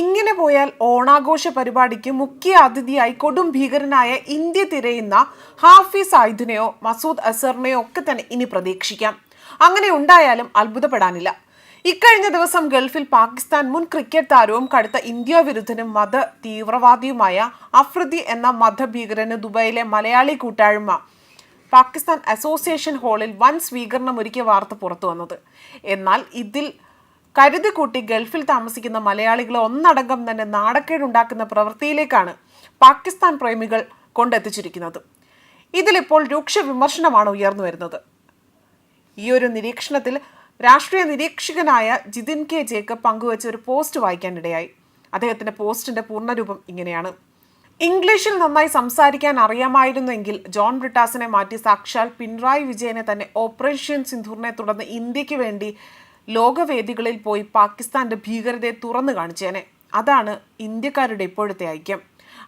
ഇങ്ങനെ പോയാൽ ഓണാഘോഷ പരിപാടിക്ക് മുഖ്യ അതിഥിയായി കൊടും ഭീകരനായ ഇന്ത്യ തിരയുന്ന ഹാഫിസ് ആയുധിനെയോ മസൂദ് അസറിനെയോ ഒക്കെ തന്നെ ഇനി പ്രതീക്ഷിക്കാം. അങ്ങനെ ഉണ്ടായാലും അത്ഭുതപ്പെടാനില്ല. ഇക്കഴിഞ്ഞ ദിവസം ഗൾഫിൽ പാകിസ്ഥാൻ മുൻ ക്രിക്കറ്റ് താരവും കടുത്ത ഇന്ത്യ വിരുദ്ധനും മത തീവ്രവാദിയുമായ അഫ്രിദി എന്ന മതഭീകരന് ദുബായിലെ മലയാളി കൂട്ടായ്മ പാകിസ്ഥാൻ അസോസിയേഷൻ ഹാളിൽ വൻ സ്വീകരണം ഒരുക്കിയ വാർത്ത പുറത്തു വന്നത്. എന്നാൽ ഇതിൽ കരുതി കൂട്ടി ഗൾഫിൽ താമസിക്കുന്ന മലയാളികളെ ഒന്നടങ്കം തന്നെ നാടക്കേടുണ്ടാക്കുന്ന പ്രവൃത്തിയിലേക്കാണ് പാകിസ്ഥാൻ പ്രേമികൾ കൊണ്ടെത്തിച്ചിരിക്കുന്നത്. ഇതിലിപ്പോൾ രൂക്ഷ വിമർശനമാണ് ഉയർന്നു വരുന്നത്. ഈ ഒരു നിരീക്ഷണത്തിൽ രാഷ്ട്രീയ നിരീക്ഷകനായ ജിതിൻ കെ ജേക്കബ് പങ്കുവച്ച ഒരു പോസ്റ്റ് വായിക്കാനിടയായി. അദ്ദേഹത്തിന്റെ പോസ്റ്റിന്റെ പൂർണരൂപം ഇങ്ങനെയാണ്. ഇംഗ്ലീഷിൽ നന്നായി സംസാരിക്കാൻ അറിയാമായിരുന്നെങ്കിൽ ജോൺ ബ്രിട്ടാസിനെ മാറ്റി സാക്ഷാൽ പിണറായി വിജയനെ തന്നെ ഓപ്പറേഷൻ സിന്ധൂറിനെ തുടർന്ന് ഇന്ത്യയ്ക്ക് വേണ്ടി ലോകവേദികളിൽ പോയി പാകിസ്ഥാന്റെ ഭീകരതയെ തുറന്നു കാണിച്ചേനെ. അതാണ് ഇന്ത്യക്കാരുടെ ഇപ്പോഴത്തെ ഐക്യം.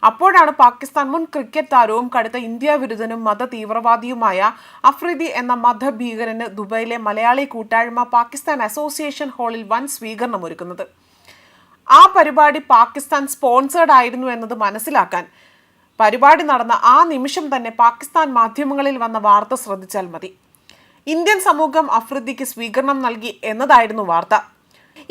അപ്പോഴാണ് പാകിസ്ഥാൻ മുൻ ക്രിക്കറ്റ് താരവും കടുത്ത ഇന്ത്യ വിരുദ്ധനും മത തീവ്രവാദിയുമായ അഫ്രിദി എന്ന മതഭീകരന് ദുബൈയിലെ മലയാളി കൂട്ടായ്മ പാകിസ്ഥാൻ അസോസിയേഷൻ ഹാളിൽ വൻ സ്വീകരണം ഒരുക്കുന്നത്. ആ പരിപാടി പാകിസ്ഥാൻ സ്പോൺസേഡ് ആയിരുന്നു എന്നത് മനസ്സിലാക്കാൻ പരിപാടി നടന്ന ആ നിമിഷം തന്നെ പാകിസ്ഥാൻ മാധ്യമങ്ങളിൽ വന്ന വാർത്ത ശ്രദ്ധിച്ചാൽ മതി. ഇന്ത്യൻ സമൂഹം അഫ്രിദിക്ക് സ്വീകരണം നൽകി എന്നതായിരുന്നു വാർത്ത.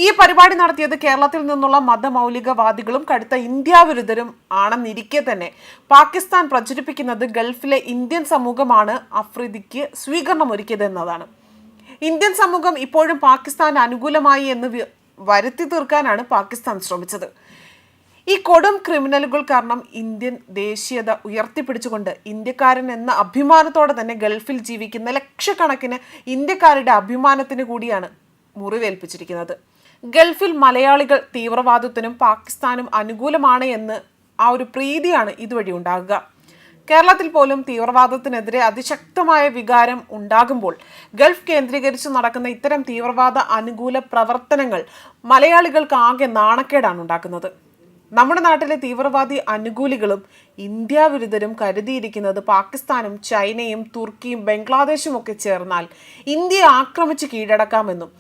ഈ പരിപാടി നടത്തിയത് കേരളത്തിൽ നിന്നുള്ള മതമൗലികവാദികളും കടുത്ത ഇന്ത്യാവിരുദ്ധരും ആണെന്നിരിക്കെ തന്നെ. പാകിസ്ഥാൻ പ്രചരിപ്പിക്കുന്നത് ഗൾഫിലെ ഇന്ത്യൻ സമൂഹമാണ് അഫ്രിദിക്ക് സ്വീകരണം ഒരുക്കിയത് എന്നതാണ്. ഇന്ത്യൻ സമൂഹം ഇപ്പോഴും പാകിസ്ഥാൻ അനുകൂലമായി എന്ന് വരുത്തി തീർക്കാനാണ് പാകിസ്ഥാൻ ശ്രമിച്ചത്. ഈ കൊടും ക്രിമിനലുകൾ കാരണം ഇന്ത്യൻ ദേശീയത ഉയർത്തിപ്പിടിച്ചുകൊണ്ട് ഇന്ത്യക്കാരൻ എന്ന അഭിമാനത്തോടെ തന്നെ ഗൾഫിൽ ജീവിക്കുന്ന ലക്ഷക്കണക്കിന് ഇന്ത്യക്കാരുടെ അഭിമാനത്തിന് കൂടിയാണ് മുറിവേൽപ്പിച്ചിരിക്കുന്നത്. ഗൾഫിൽ മലയാളികൾ തീവ്രവാദത്തിനും പാകിസ്ഥാനും അനുകൂലമാണ് എന്ന് ആ ഒരു പ്രീതിയാണ് ഇതുവഴി ഉണ്ടാകുക. കേരളത്തിൽ പോലും തീവ്രവാദത്തിനെതിരെ അതിശക്തമായ വികാരം ഉണ്ടാകുമ്പോൾ ഗൾഫ് കേന്ദ്രീകരിച്ച് നടക്കുന്ന ഇത്തരം തീവ്രവാദ അനുകൂല പ്രവർത്തനങ്ങൾ മലയാളികൾക്ക് ആകെ നാണക്കേടാണ് ഉണ്ടാക്കുന്നത്. നമ്മുടെ നാട്ടിലെ തീവ്രവാദി അനുകൂലികളും ഇന്ത്യ വിരുദ്ധരും കരുതിയിരിക്കുന്നത് പാകിസ്ഥാനും ചൈനയും തുർക്കിയും ബംഗ്ലാദേശും ഒക്കെ ചേർന്നാൽ ഇന്ത്യയെ ആക്രമിച്ച് കീഴടക്കാമെന്നും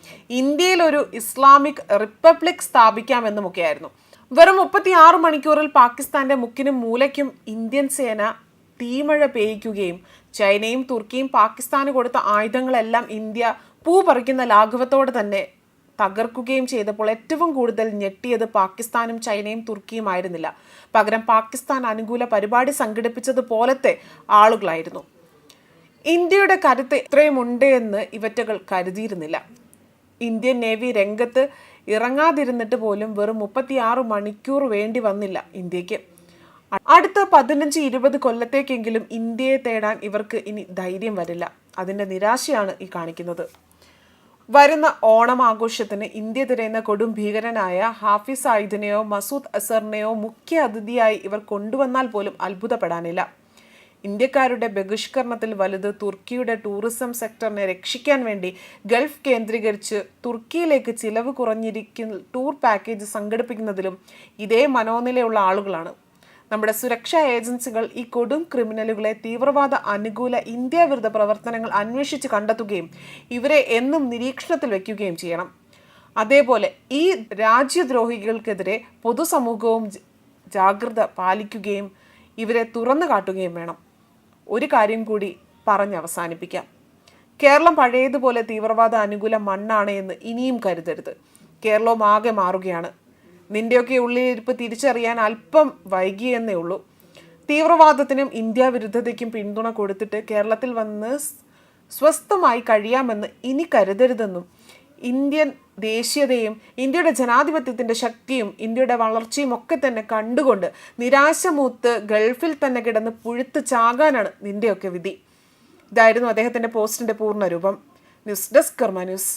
ഇന്ത്യയിൽ ഒരു ഇസ്ലാമിക് റിപ്പബ്ലിക് സ്ഥാപിക്കാമെന്നുമൊക്കെയായിരുന്നു. വെറും മുപ്പത്തിയാറ് മണിക്കൂറിൽ പാകിസ്ഥാന്റെ മുക്കിനും മൂലയ്ക്കും ഇന്ത്യൻ സേന തീമഴ പേയിക്കുകയും ചൈനയും തുർക്കിയും പാകിസ്ഥാന് കൊടുത്ത ആയുധങ്ങളെല്ലാം ഇന്ത്യ പൂ പറിക്കുന്ന ലാഘവത്തോടെ തന്നെ തകർക്കുകയും ചെയ്തപ്പോൾ ഏറ്റവും കൂടുതൽ ഞെട്ടിയത് പാകിസ്ഥാനും ചൈനയും തുർക്കിയും ആയിരുന്നില്ല. പകരം പാകിസ്ഥാൻ അനുകൂല പരിപാടി സംഘടിപ്പിച്ചതുപോലത്തെ ആളുകളായിരുന്നു. ഇന്ത്യയുടെ കരുത്ത് ഇത്രയുമുണ്ട് എന്ന് ഇവറ്റകൾ കരുതിയിരുന്നില്ല. ഇന്ത്യൻ നേവി രംഗത്ത് ഇറങ്ങാതിരുന്നിട്ട് പോലും വെറും മുപ്പത്തിയാറ് മണിക്കൂർ വേണ്ടി വന്നില്ല ഇന്ത്യയ്ക്ക്. അടുത്ത പതിനഞ്ച് ഇരുപത് കൊല്ലത്തേക്കെങ്കിലും ഇന്ത്യയെ തേടാൻ ഇവർക്ക് ഇനി ധൈര്യം വരില്ല. അതിന്റെ നിരാശയാണ് ഈ കാണിക്കുന്നത്. വരുന്ന ഓണം ആഘോഷത്തിന് ഇന്ത്യ തിരയുന്ന കൊടും ഭീകരനായ ഹാഫിസ് സായിദിനെയോ മസൂദ് അസറിനെയോ മുഖ്യ അതിഥിയായി ഇവർ കൊണ്ടുവന്നാൽ പോലും അത്ഭുതപ്പെടാനില്ല. ഇന്ത്യക്കാരുടെ ബഹിഷ്കരണത്തിൽ വലുത് തുർക്കിയുടെ ടൂറിസം സെക്ടറിനെ രക്ഷിക്കാൻ വേണ്ടി ഗൾഫ് കേന്ദ്രീകരിച്ച് തുർക്കിയിലേക്ക് ചിലവ് കുറഞ്ഞിരിക്കുന്ന ടൂർ പാക്കേജ് സംഘടിപ്പിക്കുന്നതിലും ഇതേ മനോനിലയുള്ള ആളുകളാണ്. നമ്മുടെ സുരക്ഷാ ഏജൻസികൾ ഈ കൊടും ക്രിമിനലുകളെ തീവ്രവാദ അനുകൂല ഇന്ത്യ വിരുദ്ധ പ്രവർത്തനങ്ങൾ അന്വേഷിച്ച് കണ്ടെത്തുകയും ഇവരെ എന്നും നിരീക്ഷണത്തിൽ വയ്ക്കുകയും ചെയ്യണം. അതേപോലെ ഈ രാജ്യദ്രോഹികൾക്കെതിരെ പൊതുസമൂഹവും ജാഗ്രത പാലിക്കുകയും ഇവരെ തുറന്നു കാട്ടുകയും വേണം. ഒരു കാര്യം കൂടി പറഞ്ഞ് അവസാനിപ്പിക്കാം. കേരളം പഴയതുപോലെ തീവ്രവാദ അനുകൂല മണ്ണാണ് എന്ന് ഇനിയും കരുതരുത്. കേരളവും ആകെ മാറുകയാണ്. നിന്റെയൊക്കെ ഉള്ളിലിരിപ്പ് തിരിച്ചറിയാൻ അല്പം വൈകിയെന്നേ ഉള്ളൂ. തീവ്രവാദത്തിനും ഇന്ത്യ വിരുദ്ധതയ്ക്കും പിന്തുണ കൊടുത്തിട്ട് കേരളത്തിൽ വന്ന് സ്വസ്ഥമായി കഴിയാമെന്ന് ഇനി കരുതരുതെന്നും ഇന്ത്യൻ ദേശീയതയും ഇന്ത്യയുടെ ജനാധിപത്യത്തിന്റെ ശക്തിയും ഇന്ത്യയുടെ വളർച്ചയും ഒക്കെ തന്നെ കണ്ടുകൊണ്ട് നിരാശമൂത്ത് ഗൾഫിൽ തന്നെ കിടന്ന് പുഴുത്ത് ചാകാനാണ് നിന്റെയൊക്കെ വിധി. ഇതായിരുന്നു അദ്ദേഹത്തിന്റെ പോസ്റ്റിന്റെ പൂർണരൂപം ന്യൂസ് ഡെസ്ക് കർമ്മ ന്യൂസ്.